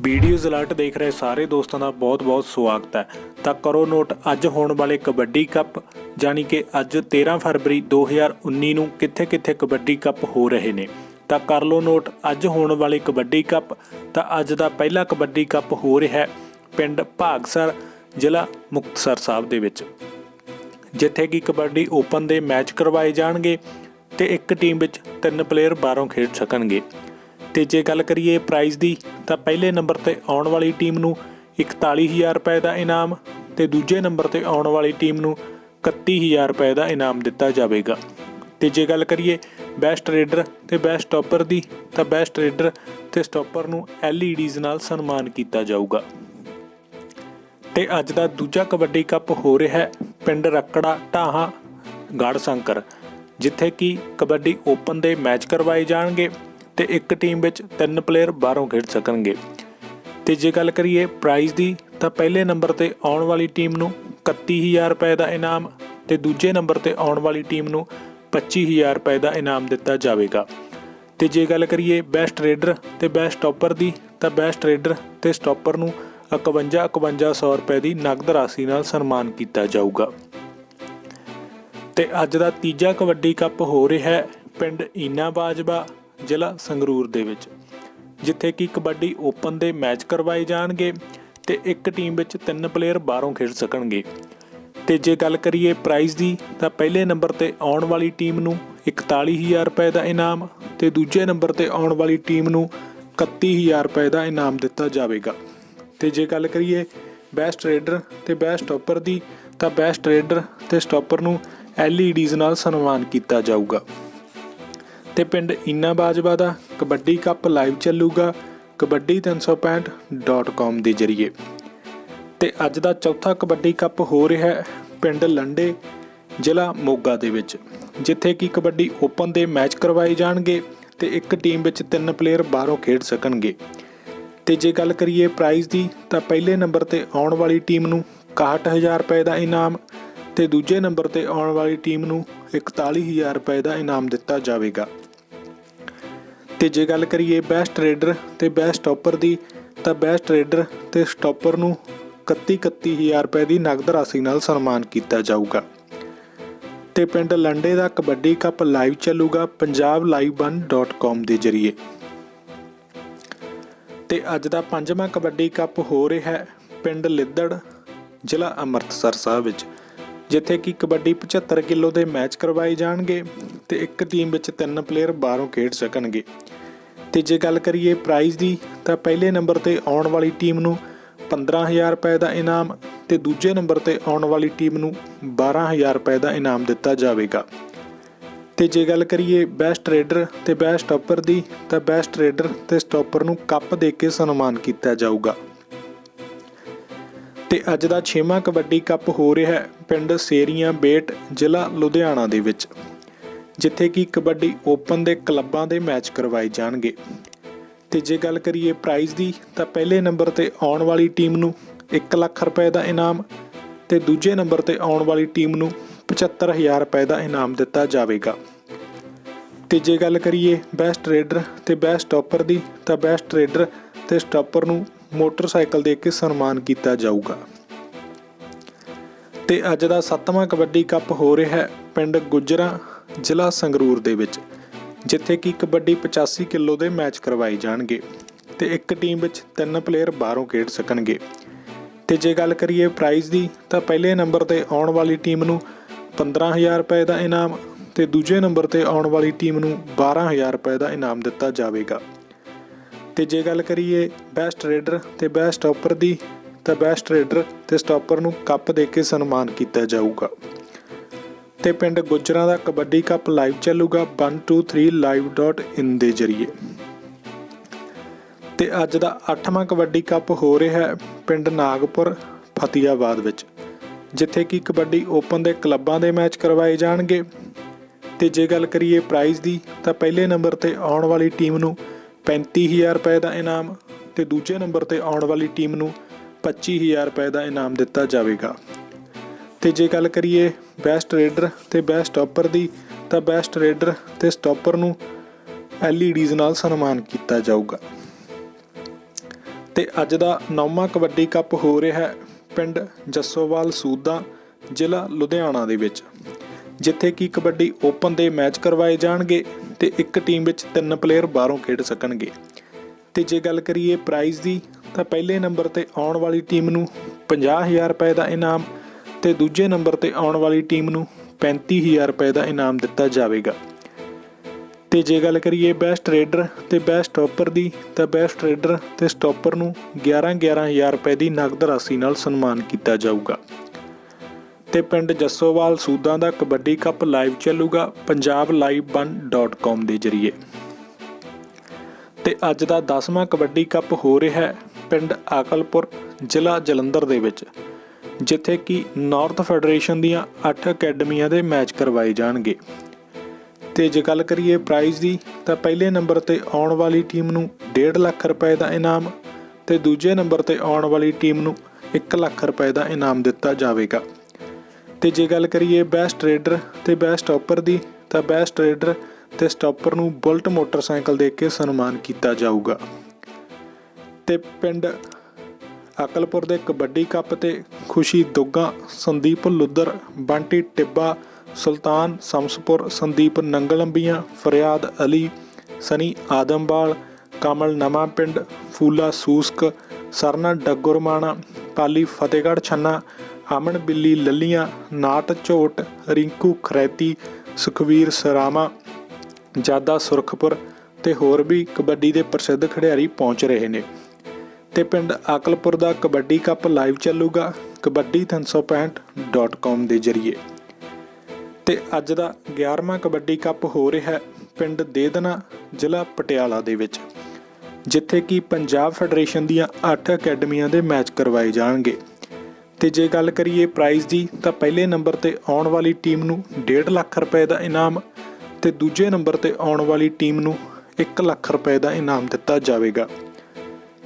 Videos alert ਦੇਖ ਰਹੇ ਸਾਰੇ ਦੋਸਤਾਂ ਦਾ ਬਹੁਤ-ਬਹੁਤ ਸਵਾਗਤ ਹੈ। ਤਾਂ ਕਰੋ ਨੋਟ, ਅੱਜ ਹੋਣ ਵਾਲੇ ਕਬੱਡੀ ਕੱਪ ਜਾਨੀ ਕਿ ਅੱਜ 13 ਫਰਵਰੀ 2019 ਨੂੰ ਕਿੱਥੇ-ਕਿੱਥੇ ਕਬੱਡੀ ਕੱਪ ਹੋ ਰਹੇ ਨੇ। ਤਾਂ ਕਰ ਲਓ ਨੋਟ, ਅੱਜ ਹੋਣ ਵਾਲੇ ਕਬੱਡੀ ਕੱਪ, ਤਾਂ ਅੱਜ ਦਾ ਪਹਿਲਾ ਕਬੱਡੀ ਕੱਪ ਹੋ ਰਿਹਾ ਹੈ ਪਿੰਡ ਭਾਗਸਰ, ਜ਼ਿਲ੍ਹਾ ਮੁਕਤਸਰ ਸਾਹਿਬ ਦੇ ਵਿੱਚ। ਜਿੱਥੇ ਕਿ ਕਬੱਡੀ ਓਪਨ ਦੇ ਮੈਚ ਕਰਵਾਏ ਜਾਣਗੇ ਤੇ ਇੱਕ ਟੀਮ ਵਿੱਚ ਤਿੰਨ ਪਲੇਅਰ ਬਾਹਰੋਂ ਖੇਡ ਸਕਣਗੇ। ਤੇ ਜੇ ਗੱਲ ਕਰੀਏ ਪ੍ਰਾਈਜ਼ ਦੀ, ਤਾਂ ਪਹਿਲੇ ਨੰਬਰ ਤੇ ਆਉਣ ਵਾਲੀ ਟੀਮ ਨੂੰ 41000 ਰੁਪਏ ਦਾ ਇਨਾਮ ਤੇ ਦੂਜੇ ਨੰਬਰ ਤੇ ਆਉਣ ਵਾਲੀ ਟੀਮ ਨੂੰ 31000 ਰੁਪਏ ਦਾ ਇਨਾਮ ਦਿੱਤਾ ਜਾਵੇਗਾ। ਤੇ ਜੇ ਗੱਲ ਕਰੀਏ ਬੈਸਟ ਰੇਡਰ ਤੇ ਬੈਸਟ ਸਟਾਪਰ ਦੀ, ਤਾਂ ਬੈਸਟ ਰੇਡਰ ਤੇ ਸਟਾਪਰ ਨੂੰ LEDs ਨਾਲ ਸਨਮਾਨ ਕੀਤਾ ਜਾਊਗਾ। ਤੇ ਅੱਜ ਦਾ ਦੂਜਾ ਕਬੱਡੀ ਕੱਪ ਹੋ ਰਿਹਾ ਹੈ ਪਿੰਡ ਰੱਕੜਾ ਢਾਹਾਂ ਗੜ ਸੰਕਰ, ਜਿੱਥੇ ਕਿ ਕਬੱਡੀ ਓਪਨ ਦੇ ਮੈਚ ਕਰਵਾਏ ਜਾਣਗੇ। ਤੇ ਇੱਕ ਟੀਮ ਵਿੱਚ ਤਿੰਨ ਪਲੇਅਰ ਬਾਹਰੋਂ ਖੇਡ ਸਕਣਗੇ। ਤੇ ਜੇ ਗੱਲ ਕਰੀਏ ਪ੍ਰਾਈਜ਼ ਦੀ, ਤਾਂ ਪਹਿਲੇ ਨੰਬਰ ਤੇ ਆਉਣ ਵਾਲੀ ਟੀਮ ਨੂੰ 31000 ਰੁਪਏ ਦਾ ਇਨਾਮ ਤੇ ਦੂਜੇ ਨੰਬਰ ਤੇ ਆਉਣ ਵਾਲੀ ਟੀਮ ਨੂੰ 25000 ਰੁਪਏ ਦਾ ਇਨਾਮ ਦਿੱਤਾ ਜਾਵੇਗਾ। ਤੇ ਜੇ ਗੱਲ ਕਰੀਏ ਬੈਸਟ ਰੇਡਰ ਤੇ ਬੈਸਟ ਸਟਾਪਰ ਦੀ, ਤਾਂ ਬੈਸਟ ਰੇਡਰ ਤੇ ਸਟਾਪਰ ਨੂੰ 51 5100 ਰੁਪਏ ਦੀ ਨਗਦ ਰਾਸ਼ੀ ਨਾਲ ਸਨਮਾਨ ਕੀਤਾ ਜਾਊਗਾ। ਤੇ ਅੱਜ ਦਾ ਤੀਜਾ ਕਬੱਡੀ ਕੱਪ ਹੋ ਰਿਹਾ ਹੈ, ਪਿੰਡ ਈਨਾ ਬਾਜਵਾ ਜ਼ਿਲ੍ਹਾ ਸੰਗਰੂਰ ਦੇ ਵਿੱਚ, ਜਿੱਥੇ ਕਿ ਕਬੱਡੀ ਓਪਨ ਦੇ ਮੈਚ ਕਰਵਾਏ ਜਾਣਗੇ ਤੇ ਇੱਕ ਟੀਮ ਵਿੱਚ ਤਿੰਨ ਪਲੇਅਰ ਬਾਹਰੋਂ ਖੇਡ ਸਕਣਗੇ। ਤੇ ਜੇ ਗੱਲ ਕਰੀਏ ਪ੍ਰਾਈਜ਼ ਦੀ, ਤਾਂ ਪਹਿਲੇ ਨੰਬਰ ਤੇ ਆਉਣ ਵਾਲੀ ਟੀਮ ਨੂੰ 41000 ਰੁਪਏ ਦਾ ਇਨਾਮ ਤੇ ਦੂਜੇ ਨੰਬਰ ਤੇ ਆਉਣ ਵਾਲੀ ਟੀਮ ਨੂੰ 31000 ਰੁਪਏ ਦਾ ਇਨਾਮ ਦਿੱਤਾ ਜਾਵੇਗਾ। ਤੇ ਜੇ ਗੱਲ ਕਰੀਏ ਬੈਸਟ ਰੇਡਰ ਤੇ ਬੈਸਟ ਸਟਾਪਰ ਦੀ, ਤਾਂ ਬੈਸਟ ਰੇਡਰ ਤੇ ਸਟਾਪਰ ਨੂੰ LEDs ਨਾਲ ਸਨਮਾਨ ਕੀਤਾ ਜਾਊਗਾ। ਤੇ ਪਿੰਡ ਇਨਾ ਬਾਜਵਾ ਦਾ ਕਬੱਡੀ ਕੱਪ ਲਾਈਵ ਚੱਲੂਗਾ ਕਬੱਡੀ365.com ਦੇ ਜ਼ਰੀਏ। ਤੇ ਅੱਜ ਦਾ ਚੌਥਾ ਕਬੱਡੀ ਕੱਪ ਹੋ ਰਿਹਾ ਹੈ ਪਿੰਡ ਲੰਡੇ, ਜ਼ਿਲ੍ਹਾ ਮੋਗਾ ਦੇ ਵਿੱਚ, ਜਿੱਥੇ ਕਿ ਕਬੱਡੀ ਓਪਨ ਦੇ ਮੈਚ ਕਰਵਾਏ ਜਾਣਗੇ ਤੇ ਇੱਕ ਟੀਮ ਵਿੱਚ ਤਿੰਨ ਪਲੇਅਰ ਬਾਹਰੋਂ ਖੇਡ ਸਕਣਗੇ। ਤੇ ਜੇ ਗੱਲ ਕਰੀਏ ਪ੍ਰਾਈਜ਼ ਦੀ, ਤਾਂ ਪਹਿਲੇ ਨੰਬਰ ਤੇ ਆਉਣ ਵਾਲੀ ਟੀਮ ਨੂੰ 61000 ਰੁਪਏ ਦਾ ਇਨਾਮ ਤੇ ਦੂਜੇ ਨੰਬਰ ਤੇ ਆਉਣ ਵਾਲੀ ਟੀਮ ਨੂੰ 41000 ਰੁਪਏ ਦਾ ਇਨਾਮ ਦਿੱਤਾ ਜਾਵੇਗਾ। ਤੇ ਜੇ ਗੱਲ ਕਰੀਏ ਬੈਸਟ ਰੇਡਰ ਤੇ ਬੈਸਟ ਸਟਾਪਰ ਦੀ, ਤਾਂ ਬੈਸਟ ਰੇਡਰ ਤੇ ਸਟਾਪਰ ਨੂੰ 31 31000 ਰੁਪਏ ਦੀ ਨਗਦ ਰਾਸ਼ੀ ਨਾਲ ਸਨਮਾਨ ਕੀਤਾ ਜਾਊਗਾ। ਤੇ ਪਿੰਡ ਲੰਡੇ ਦਾ ਕਬੱਡੀ ਕੱਪ ਲਾਈਵ ਚੱਲੂਗਾ punjablive1.com ਦੇ ਜ਼ਰੀਏ। ਤੇ ਅੱਜ ਦਾ ਪੰਜਵਾਂ ਕਬੱਡੀ ਕੱਪ ਹੋ ਰਿਹਾ ਹੈ ਪਿੰਡ ਲਿੱਦੜ, ਜ਼ਿਲ੍ਹਾ ਅੰਮ੍ਰਿਤਸਰ ਸਾਹਿਬ ਵਿੱਚ। ਜਿੱਥੇ ਕਿ ਕਬੱਡੀ 75 ਕਿਲੋ ਦੇ ਮੈਚ ਕਰਵਾਏ ਜਾਣਗੇ ਤੇ ਇੱਕ ਟੀਮ ਵਿੱਚ ਤਿੰਨ ਪਲੇਅਰ ਬਾਹਰੋਂ ਖੇਡ ਸਕਣਗੇ। ਤੇ ਜੇ ਗੱਲ ਕਰੀਏ ਪ੍ਰਾਈਜ਼ ਦੀ, ਤਾਂ ਪਹਿਲੇ ਨੰਬਰ ਤੇ ਆਉਣ ਵਾਲੀ ਟੀਮ ਨੂੰ 15000 ਰੁਪਏ ਦਾ ਇਨਾਮ ਤੇ ਦੂਜੇ ਨੰਬਰ ਤੇ ਆਉਣ ਵਾਲੀ ਟੀਮ ਨੂੰ 12000 ਰੁਪਏ ਦਾ ਇਨਾਮ ਦਿੱਤਾ ਜਾਵੇਗਾ। ਤੇ ਜੇ ਗੱਲ ਕਰੀਏ ਬੈਸਟ ਰੇਡਰ ਤੇ ਬੈਸਟ ਸਟਾਪਰ ਦੀ, ਤਾਂ ਬੈਸਟ ਰੇਡਰ ਤੇ ਸਟਾਪਰ ਨੂੰ ਕੱਪ ਦੇ ਕੇ ਸਨਮਾਨ ਕੀਤਾ ਜਾਊਗਾ। ਤੇ ਅੱਜ ਦਾ 6ਵਾਂ ਕਬੱਡੀ ਕੱਪ ਹੋ ਰਿਹਾ ਹੈ ਪਿੰਡ ਸੇਰੀਆਂ ਬੇਟ, ਜ਼ਿਲ੍ਹਾ ਲੁਧਿਆਣਾ ਦੇ ਵਿੱਚ, ਜਿੱਥੇ ਕਿ ਕਬੱਡੀ ਓਪਨ ਦੇ ਕਲੱਬਾਂ ਦੇ ਮੈਚ ਕਰਵਾਏ ਜਾਣਗੇ। ਤੇ ਜੇ ਗੱਲ ਕਰੀਏ ਪ੍ਰਾਈਜ਼ ਦੀ, ਤਾਂ ਪਹਿਲੇ ਨੰਬਰ ਤੇ ਆਉਣ ਵਾਲੀ ਟੀਮ ਨੂੰ 1 ਲੱਖ ਰੁਪਏ ਦਾ ਇਨਾਮ ਤੇ ਦੂਜੇ ਨੰਬਰ ਤੇ ਆਉਣ ਵਾਲੀ ਟੀਮ ਨੂੰ 75000 ਰੁਪਏ ਦਾ ਇਨਾਮ ਦਿੱਤਾ ਜਾਵੇਗਾ। ਤੇ ਜੇ ਗੱਲ ਕਰੀਏ ਬੈਸਟ ਰੇਡਰ ਤੇ ਬੈਸਟ ਸਟਾਪਰ ਦੀ, ਤਾਂ ਬੈਸਟ ਰੇਡਰ ਤੇ ਸਟਾਪਰ ਨੂੰ ਮੋਟਰਸਾਈਕਲ ਦੇ ਕੇ ਸਨਮਾਨ ਕੀਤਾ ਜਾਊਗਾ। ਤੇ ਅੱਜ ਦਾ ਸੱਤਵਾਂ ਕਬੱਡੀ ਕੱਪ ਹੋ ਰਿਹਾ ਹੈ ਪਿੰਡ ਗੁਜਰਾ ਜ਼ਿਲ੍ਹਾ ਸੰਗਰੂਰ ਦੇ ਵਿੱਚ, ਜਿੱਥੇ ਕਿ ਕਬੱਡੀ 85 ਕਿਲੋ ਦੇ ਮੈਚ ਕਰਵਾਏ ਜਾਣਗੇ ਤੇ ਇੱਕ ਟੀਮ ਵਿੱਚ ਤਿੰਨ ਪਲੇਅਰ ਬਾਹਰੋਂ ਖੇਡ ਸਕਣਗੇ। ਤੇ ਜੇ ਗੱਲ ਕਰੀਏ ਪ੍ਰਾਈਜ਼ ਦੀ, ਤਾਂ ਪਹਿਲੇ ਨੰਬਰ ਤੇ ਆਉਣ ਵਾਲੀ ਟੀਮ ਨੂੰ 15000 ਰੁਪਏ ਦਾ ਇਨਾਮ ਤੇ ਦੂਜੇ ਨੰਬਰ ਤੇ ਆਉਣ ਵਾਲੀ ਟੀਮ ਨੂੰ 12000 ਰੁਪਏ ਦਾ ਇਨਾਮ ਦਿੱਤਾ ਜਾਵੇਗਾ। ਤੇ ਜੇ ਗੱਲ ਕਰੀਏ ਬੈਸਟ ਰੇਡਰ ਤੇ ਬੈਸਟ ਸਟਾਪਰ ਦੀ, ਤਾਂ ਬੈਸਟ ਰੇਡਰ ਤੇ ਸਟਾਪਰ ਨੂੰ ਕੱਪ ਦੇ ਕੇ ਸਨਮਾਨ ਕੀਤਾ ਜਾਊਗਾ। ਤੇ ਪਿੰਡ ਗੁੱਜਰਾਂ ਦਾ ਕਬੱਡੀ ਕੱਪ ਲਾਈਵ ਚੱਲੂਗਾ 123live.in ਦੇ ਜ਼ਰੀਏ। ਤੇ ਅੱਜ ਦਾ 8ਵਾਂ ਕਬੱਡੀ ਕੱਪ ਹੋ ਰਿਹਾ ਹੈ ਪਿੰਡ ਨਾਗਪੁਰ ਫਤਿਆਬਾਦ ਵਿੱਚ, ਜਿੱਥੇ ਕਿ ਕਬੱਡੀ ਓਪਨ ਦੇ ਕਲੱਬਾਂ ਦੇ ਮੈਚ ਕਰਵਾਏ ਜਾਣਗੇ। ਤੇ ਜੇ ਗੱਲ ਕਰੀਏ ਪ੍ਰਾਈਜ਼ ਦੀ, ਤਾਂ ਪਹਿਲੇ ਨੰਬਰ ਤੇ ਆਉਣ ਵਾਲੀ ਟੀਮ ਨੂੰ 35000 ਰੁਪਏ ਦਾ ਇਨਾਮ ਤੇ ਦੂਜੇ ਨੰਬਰ ਤੇ ਆਉਣ ਵਾਲੀ ਟੀਮ ਨੂੰ 25000 ਰੁਪਏ ਦਾ ਇਨਾਮ ਦਿੱਤਾ ਜਾਵੇਗਾ। ਤੇ ਜੇ ਗੱਲ ਕਰੀਏ ਬੈਸਟ ਰੇਡਰ ਤੇ ਬੈਸਟ ਸਟਾਪਰ ਦੀ, ਤਾਂ ਬੈਸਟ ਰੇਡਰ ਤੇ ਸਟਾਪਰ ਨੂੰ LEDs ਨਾਲ ਸਨਮਾਨ ਕੀਤਾ ਜਾਊਗਾ। ਤੇ ਅੱਜ ਦਾ ਨੌਵਾਂ ਕਬੱਡੀ ਕੱਪ ਹੋ ਰਿਹਾ ਹੈ ਪਿੰਡ ਜੱਸੋਵਾਲ ਸੂਦਾ ਜ਼ਿਲ੍ਹਾ ਲੁਧਿਆਣਾ ਦੇ ਵਿੱਚ। ਜਿੱਥੇ ਕਿ ਕਬੱਡੀ ਓਪਨ ਦੇ ਮੈਚ ਕਰਵਾਏ ਜਾਣਗੇ ਤੇ ਇੱਕ ਟੀਮ ਵਿੱਚ ਤਿੰਨ ਪਲੇਅਰ ਬਾਹਰੋਂ ਖੇਡ ਸਕਣਗੇ। ਤੇ ਜੇ ਗੱਲ ਕਰੀਏ ਪ੍ਰਾਈਜ਼ ਦੀ, ਤਾਂ ਪਹਿਲੇ ਨੰਬਰ ਤੇ ਆਉਣ ਵਾਲੀ ਟੀਮ ਨੂੰ 50000 ਰੁਪਏ ਦਾ ਇਨਾਮ ਤੇ ਦੂਜੇ ਨੰਬਰ ਤੇ ਆਉਣ ਵਾਲੀ ਟੀਮ ਨੂੰ 35000 ਰੁਪਏ ਦਾ ਇਨਾਮ ਦਿੱਤਾ ਜਾਵੇਗਾ। ਤੇ ਜੇ ਗੱਲ ਕਰੀਏ ਬੈਸਟ ਰੇਡਰ ਤੇ ਬੈਸਟ ਸਟਾਪਰ ਦੀ, ਤਾਂ ਬੈਸਟ ਰੇਡਰ ਤੇ ਸਟਾਪਰ ਨੂੰ 11 11000 ਰੁਪਏ ਦੀ ਨਗਦ ਰਾਸ਼ੀ ਨਾਲ ਸਨਮਾਨ ਕੀਤਾ ਜਾਊਗਾ। ਤੇ ਪਿੰਡ ਜੱਸੋਵਾਲ ਸੂਦਾਂ ਦਾ ਕਬੱਡੀ ਕੱਪ ਲਾਈਵ ਚੱਲੂਗਾ ਪੰਜਾਬ punjablive1.com ਦੇ ਜ਼ਰੀਏ। ਤੇ ਅੱਜ ਦਾ 10ਵਾਂ ਕਬੱਡੀ ਕੱਪ ਹੋ ਰਿਹਾ ਹੈ ਪਿੰਡ ਆਕਲਪੁਰ, ਜ਼ਿਲ੍ਹਾ ਜਲੰਧਰ ਦੇ ਵਿੱਚ, ਜਿੱਥੇ ਕਿ ਨਾਰਥ ਫੈਡਰੇਸ਼ਨ ਦੀਆਂ 8 ਅਕੈਡਮੀਆਂ ਦੇ ਮੈਚ ਕਰਵਾਏ ਜਾਣਗੇ। ਤੇ ਜੇ ਗੱਲ ਕਰੀਏ ਪ੍ਰਾਈਜ਼ ਦੀ, ਤਾਂ ਪਹਿਲੇ ਨੰਬਰ ਤੇ ਆਉਣ ਵਾਲੀ ਟੀਮ ਨੂੰ 1.5 ਲੱਖ ਰੁਪਏ ਦਾ ਇਨਾਮ ਤੇ ਦੂਜੇ ਨੰਬਰ ਤੇ ਆਉਣ ਵਾਲੀ ਟੀਮ ਨੂੰ 1 ਲੱਖ ਰੁਪਏ ਦਾ ਇਨਾਮ ਦਿੱਤਾ ਜਾਵੇਗਾ। ਤੇ ਜੇ ਗੱਲ ਕਰੀਏ ਬੈਸਟ ਰੇਡਰ ਤੇ ਬੈਸਟ ਸਟਾਪਰ ਦੀ, ਤਾਂ ਬੈਸਟ ਰੇਡਰ ਤੇ ਸਟਾਪਰ ਨੂੰ ਬੁਲਟ ਮੋਟਰਸਾਈਕਲ ਦੇ ਕੇ ਸਨਮਾਨ ਕੀਤਾ ਜਾਊਗਾ। ਤੇ ਪਿੰਡ ਅਕਲਪੁਰ ਦੇ ਕਬੱਡੀ ਕੱਪ ਤੇ ਖੁਸ਼ੀ ਦੁੱਗਾ, ਸੰਦੀਪ ਲੁੱਦਰ, ਬੰਟੀ ਟਿੱਬਾ, ਸੁਲਤਾਨ ਸਮਸਪੁਰ, ਸੰਦੀਪ ਨੰਗਲੰਬੀਆਂ ਫਰਿਆਦ ਅਲੀ, ਸਨੀ ਆਦਮਵਾਲ ਕਮਲ ਨਵਾਂ ਪਿੰਡ, ਫੂਲਾ ਸੂਸਕ, ਸਰਨਾ ਡੱਗੁਰਮਾਣਾ, ਪਾਲੀ ਫਤਿਹਗੜ੍ਹ ਛੰਨਾ ਅਮਨ ਬਿੱਲੀ, ਲੱਲੀਆਂ, ਨਾਟ, ਝੋਟ, ਰਿੰਕੂ, ਖਰੈਤੀ, ਸੁਖਵੀਰ, ਸਰਾਮਾ, ਜਾਦਾ, ਸੁਰਖਪੁਰ ਤੇ ਹੋਰ ਵੀ ਕਬੱਡੀ ਦੇ ਪ੍ਰਸਿੱਧ ਖਿਡਾਰੀ ਪਹੁੰਚ ਰਹੇ ਨੇ। ਤੇ ਪਿੰਡ ਅਕਲਪੁਰ ਦਾ ਕਬੱਡੀ ਕੱਪ ਲਾਈਵ ਚੱਲੂਗਾ kabaddi365.com ਦੇ ਜ਼ਰੀਏ। ਤੇ ਅੱਜ ਦਾ 11ਵਾਂ ਕਬੱਡੀ ਕੱਪ ਹੋ ਰਿਹਾ ਹੈ ਪਿੰਡ ਦੇਦਨਾ, ਜ਼ਿਲ੍ਹਾ ਪਟਿਆਲਾ ਦੇ ਵਿੱਚ, ਜਿੱਥੇ ਕਿ ਪੰਜਾਬ ਫੈਡਰੇਸ਼ਨ ਦੀਆਂ 8 ਅਕੈਡਮੀਆਂ ਦੇ ਮੈਚ ਕਰਵਾਏ ਜਾਣਗੇ। ਤੇ ਜੇ ਗੱਲ ਕਰੀਏ ਪ੍ਰਾਈਜ਼ ਦੀ, ਤਾਂ ਪਹਿਲੇ ਨੰਬਰ ਤੇ ਆਉਣ ਵਾਲੀ ਟੀਮ ਨੂੰ 1.5 ਲੱਖ ਰੁਪਏ ਦਾ ਇਨਾਮ ਤੇ ਦੂਜੇ ਨੰਬਰ ਤੇ ਆਉਣ ਵਾਲੀ ਟੀਮ ਨੂੰ 1 ਲੱਖ ਰੁਪਏ ਦਾ ਇਨਾਮ ਦਿੱਤਾ ਜਾਵੇਗਾ।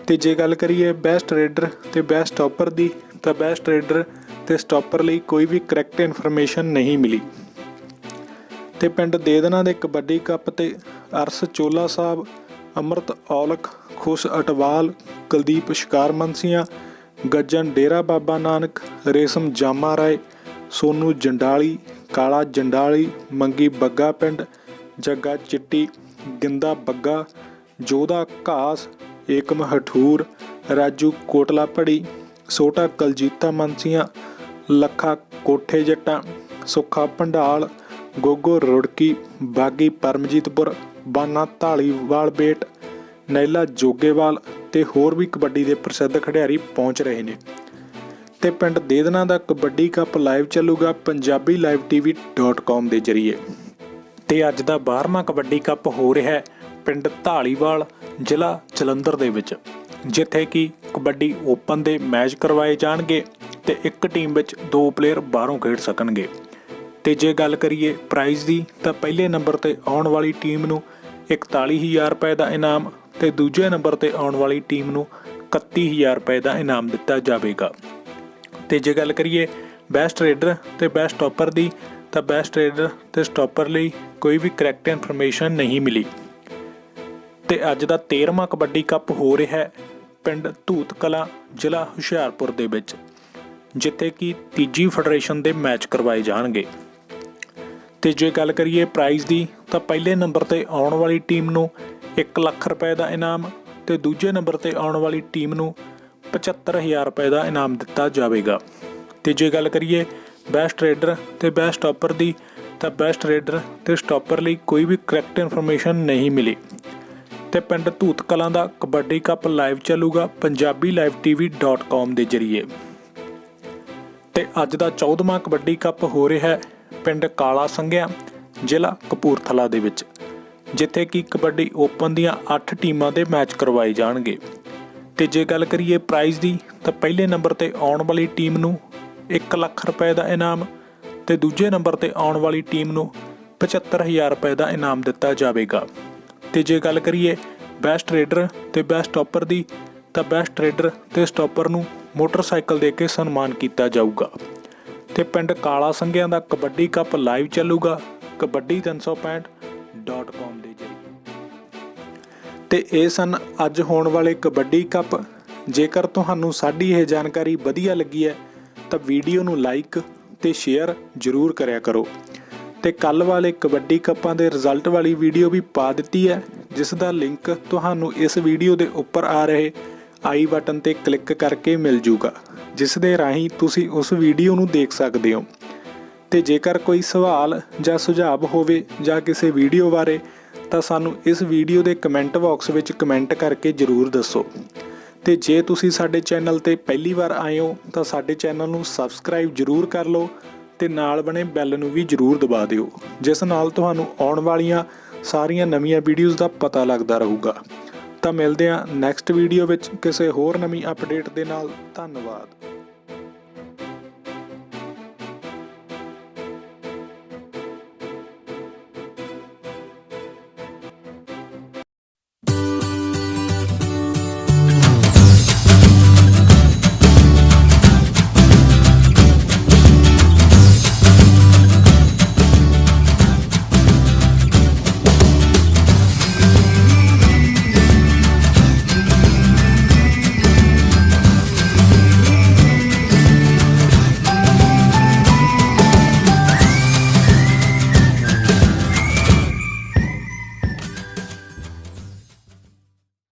ਤੇ ਜੇ ਗੱਲ ਕਰੀਏ ਬੈਸਟ ਰੇਡਰ ਤੇ ਬੈਸਟ ਸਟਾਪਰ ਦੀ, ਤਾਂ ਬੈਸਟ ਰੇਡਰ ਤੇ ਸਟਾਪਰ ਲਈ ਕੋਈ ਵੀ ਕਰੈਕਟ ਇਨਫੋਰਮੇਸ਼ਨ ਨਹੀਂ ਮਿਲੀ। ਤੇ ਪਿੰਡ ਦੇਦਨਾ ਦੇ ਕਬੱਡੀ ਕੱਪ ਤੇ ਅਰਸ ਚੋਲਾ ਸਾਹਿਬ, ਅਮਰਤ ਔਲਖ, ਖੁਸ਼ ਅਟਵਾਲ, ਕੁਲਦੀਪ ਸ਼ਿਕਾਰ ਮਨਸੀਆਂ ਗੱਜਣ ਡੇਰਾ ਬਾਬਾ ਨਾਨਕ, ਰੇਸ਼ਮ ਜਾਮਾ ਰਾਏ, ਸੋਨੂ ਜੰਡਾਲੀ, ਕਾਲਾ ਜੰਡਾਲੀ, ਮੰਗੀ ਬੱਗਾ ਪਿੰਡ, ਜੱਗਾ ਚਿੱਟੀ, ਗਿੰਦਾ ਬੱਗਾ, ਜੋਧਾ ਘਾਸ, ਏਕਮ ਹਠੂਰ, ਰਾਜੂ ਕੋਟਲਾ ਪੜੀ ਸੋਟਾ ਕਲਜੀਤਾ ਮਨਸੀਆਂ, ਲੱਖਾ ਕੋਠੇ ਜੱਟਾਂ, ਸੁੱਖਾ ਭੰਡਾਲ ਗੋਗੋ ਰੁੜਕੀ, ਬਾਗੀ ਪਰਮਜੀਤਪੁਰ, ਬਾਨਾ ਢਾਲੀਵਾਲ ਬੇਟ, ਨੈਲਾ ਜੋਗੇਵਾਲ ਤੇ ਹੋਰ ਵੀ ਕਬੱਡੀ ਦੇ ਪ੍ਰਸਿੱਧ ਖਿਡਾਰੀ ਪਹੁੰਚ ਰਹੇ ਨੇ। ਤੇ ਪਿੰਡ ਦੇਦਨਾ ਦਾ ਕਬੱਡੀ ਕੱਪ ਲਾਈਵ ਚੱਲੂਗਾ ਪੰਜਾਬੀ punjablivetv.com ਦੇ ਜ਼ਰੀਏ। ਤੇ ਅੱਜ ਦਾ 12ਵਾਂ ਕਬੱਡੀ ਕੱਪ ਹੋ ਰਿਹਾ ਹੈ ਪਿੰਡ ਢਾਲੀਵਾਲ ਜ਼ਿਲ੍ਹਾ ਜਲੰਧਰ ਦੇ ਵਿੱਚ, ਜਿੱਥੇ ਕਿ ਕਬੱਡੀ ਓਪਨ ਦੇ ਮੈਚ ਕਰਵਾਏ ਜਾਣਗੇ ਤੇ ਇੱਕ ਟੀਮ ਵਿੱਚ ਦੋ ਪਲੇਅਰ ਬਾਹਰੋਂ ਖੇਡ ਸਕਣਗੇ। ਤੇ ਜੇ ਗੱਲ ਕਰੀਏ ਪ੍ਰਾਈਜ਼ ਦੀ, ਤਾਂ ਪਹਿਲੇ ਨੰਬਰ ਤੇ ਆਉਣ ਵਾਲੀ ਟੀਮ ਨੂੰ 41000 ਰੁਪਏ ਦਾ ਇਨਾਮ ਤੇ ਦੂਜੇ ਨੰਬਰ ਤੇ ਆਉਣ ਵਾਲੀ ਟੀਮ ਨੂੰ 31000 ਰੁਪਏ ਦਾ ਇਨਾਮ ਦਿੱਤਾ ਜਾਵੇਗਾ। ਤੇ ਜੇ ਗੱਲ ਕਰੀਏ ਬੈਸਟ ਰੇਡਰ ਤੇ ਬੈਸਟ ਸਟਾਪਰ ਦੀ, ਤਾਂ ਬੈਸਟ ਰੇਡਰ ਤੇ ਸਟਾਪਰ ਲਈ ਕੋਈ ਵੀ ਕਰੈਕਟ ਇਨਫੋਰਮੇਸ਼ਨ ਨਹੀਂ ਮਿਲੀ। ਤੇ ਅੱਜ ਦਾ 13ਵਾਂ ਕਬੱਡੀ ਕੱਪ ਹੋ ਰਿਹਾ ਹੈ ਪਿੰਡ ਧੂਤ ਕਲਾਂ ਜ਼ਿਲ੍ਹਾ ਹੁਸ਼ਿਆਰਪੁਰ ਦੇ ਵਿੱਚ, ਜਿੱਥੇ ਕਿ ਤੀਜੀ ਫੈਡਰੇਸ਼ਨ ਦੇ ਮੈਚ ਕਰਵਾਏ ਜਾਣਗੇ। ਤੇ ਜੇ ਗੱਲ ਕਰੀਏ ਪ੍ਰਾਈਜ਼ ਦੀ, ਤਾਂ ਪਹਿਲੇ ਨੰਬਰ ਤੇ ਆਉਣ ਵਾਲੀ ਟੀਮ ਨੂੰ 1 ਲੱਖ ਰੁਪਏ ਦਾ ਇਨਾਮ ਤੇ ਦੂਜੇ ਨੰਬਰ ਤੇ ਆਉਣ ਵਾਲੀ ਟੀਮ ਨੂੰ 75000 ਰੁਪਏ ਦਾ ਇਨਾਮ ਦਿੱਤਾ ਜਾਵੇਗਾ। ਤੇ ਜੇ ਗੱਲ ਕਰੀਏ ਬੈਸਟ ਰੇਡਰ ਤੇ ਬੈਸਟ ਸਟਾਪਰ ਦੀ, ਤਾਂ ਬੈਸਟ ਰੇਡਰ ਤੇ ਸਟਾਪਰ ਲਈ ਕੋਈ ਵੀ ਕਰੈਕਟ ਇਨਫੋਰਮੇਸ਼ਨ ਨਹੀਂ ਮਿਲੀ। ਤੇ ਪਿੰਡ ਧੂਤ ਕਲਾਂ ਦਾ ਕਬੱਡੀ ਕੱਪ ਲਾਈਵ ਚੱਲੂਗਾ ਪੰਜਾਬੀ punjablivetv.com ਦੇ ਜ਼ਰੀਏ। ਤੇ ਅੱਜ ਦਾ 14ਵਾਂ ਕਬੱਡੀ ਕੱਪ ਹੋ ਰਿਹਾ ਹੈ ਪਿੰਡ ਕਾਲਾ ਸੰਘਿਆ, ਜ਼ਿਲ੍ਹਾ ਕਪੂਰਥਲਾ ਦੇ ਵਿੱਚ। ਜਿੱਥੇ ਕਿ ਕਬੱਡੀ ਓਪਨ ਦੀਆਂ 8 ਟੀਮਾਂ ਦੇ ਮੈਚ ਕਰਵਾਏ ਜਾਣਗੇ। ਤੇ ਜੇ ਗੱਲ ਕਰੀਏ ਪ੍ਰਾਈਜ਼ ਦੀ, ਤਾਂ ਪਹਿਲੇ ਨੰਬਰ ਤੇ ਆਉਣ ਵਾਲੀ ਟੀਮ ਨੂੰ 1 ਲੱਖ ਰੁਪਏ ਦਾ ਇਨਾਮ ਤੇ ਦੂਜੇ ਨੰਬਰ ਤੇ ਆਉਣ ਵਾਲੀ ਟੀਮ ਨੂੰ 75000 ਰੁਪਏ ਦਾ ਇਨਾਮ ਦਿੱਤਾ ਜਾਵੇਗਾ। ਤੇ ਜੇ ਗੱਲ ਕਰੀਏ ਬੈਸਟ ਰੇਡਰ ਤੇ ਬੈਸਟ ਸਟਾਪਰ ਦੀ, ਤਾਂ ਬੈਸਟ ਰੇਡਰ ਤੇ ਸਟਾਪਰ ਨੂੰ ਮੋਟਰਸਾਈਕਲ ਦੇ ਕੇ ਸਨਮਾਨ ਕੀਤਾ ਜਾਊਗਾ। ਤੇ ਪਿੰਡ ਕਾਲਾ ਸੰਘਿਆਂ ਦਾ ਕਬੱਡੀ ਕੱਪ ਲਾਈਵ ਚੱਲੂਗਾ। ਕਬੱਡੀ 365.com ਦੇ ਜਰੀਏ। ਤੇ ਇਹ ਸਨ ਅੱਜ ਹੋਣ ਵਾਲੇ ਕਬੱਡੀ ਕੱਪ। ਜੇਕਰ ਤੁਹਾਨੂੰ ਸਾਡੀ ਇਹ ਜਾਣਕਾਰੀ ਵਧੀਆ ਲੱਗੀ ਹੈ, ਤਾਂ ਵੀਡੀਓ ਨੂੰ ਲਾਈਕ ਤੇ ਸ਼ੇਅਰ ਜ਼ਰੂਰ ਕਰਿਆ ਕਰੋ। ਤੇ ਕੱਲ ਵਾਲੇ ਕਬੱਡੀ ਕੱਪਾਂ ਦੇ ਰਿਜ਼ਲਟ ਵਾਲੀ ਵੀਡੀਓ ਵੀ ਪਾ ਦਿੱਤੀ ਹੈ, ਜਿਸ ਦਾ ਲਿੰਕ ਤੁਹਾਨੂੰ ਇਸ ਵੀਡੀਓ ਦੇ ਉੱਪਰ ਆ ਰਹੇ ਆਈ ਬਟਨ ਤੇ ਕਲਿੱਕ ਕਰਕੇ ਮਿਲ ਜੂਗਾ, ਜਿਸ ਦੇ ਰਾਹੀਂ ਤੁਸੀਂ ਉਸ ਵੀਡੀਓ ਨੂੰ ਦੇਖ ਸਕਦੇ ਹੋ। ਤੇ ਜੇਕਰ ਕੋਈ ਸਵਾਲ ਜਾਂ ਸੁਝਾਅ ਹੋਵੇ ਜਾਂ ਕਿਸੇ ਵੀਡੀਓ ਬਾਰੇ, ਤਾਂ ਸਾਨੂੰ ਇਸ ਵੀਡੀਓ ਦੇ ਕਮੈਂਟ ਬਾਕਸ ਵਿੱਚ ਕਮੈਂਟ ਕਰਕੇ ਜਰੂਰ ਦੱਸੋ। ਤੇ ਜੇ ਤੁਸੀਂ ਸਾਡੇ ਚੈਨਲ ਤੇ ਪਹਿਲੀ ਵਾਰ ਆਏ ਹੋ, ਤਾਂ ਸਾਡੇ ਚੈਨਲ ਨੂੰ ਸਬਸਕ੍ਰਾਈਬ ਜਰੂਰ ਕਰ ਲਓ ਤੇ ਨਾਲ ਬਣੇ ਬੈਲ ਨੂੰ ਵੀ ਜਰੂਰ ਦਬਾ ਦਿਓ, ਜਿਸ ਨਾਲ ਤੁਹਾਨੂੰ ਆਉਣ ਵਾਲੀਆਂ ਸਾਰੀਆਂ ਨਵੀਆਂ ਵੀਡੀਓਜ਼ ਦਾ ਪਤਾ ਲੱਗਦਾ ਰਹੂਗਾ। ਤਾਂ ਮਿਲਦੇ ਹਾਂ ਨੈਕਸਟ ਵੀਡੀਓ ਵਿੱਚ ਕਿਸੇ ਹੋਰ ਨਵੀਂ ਅਪਡੇਟ ਦੇ ਨਾਲ। ਧੰਨਵਾਦ।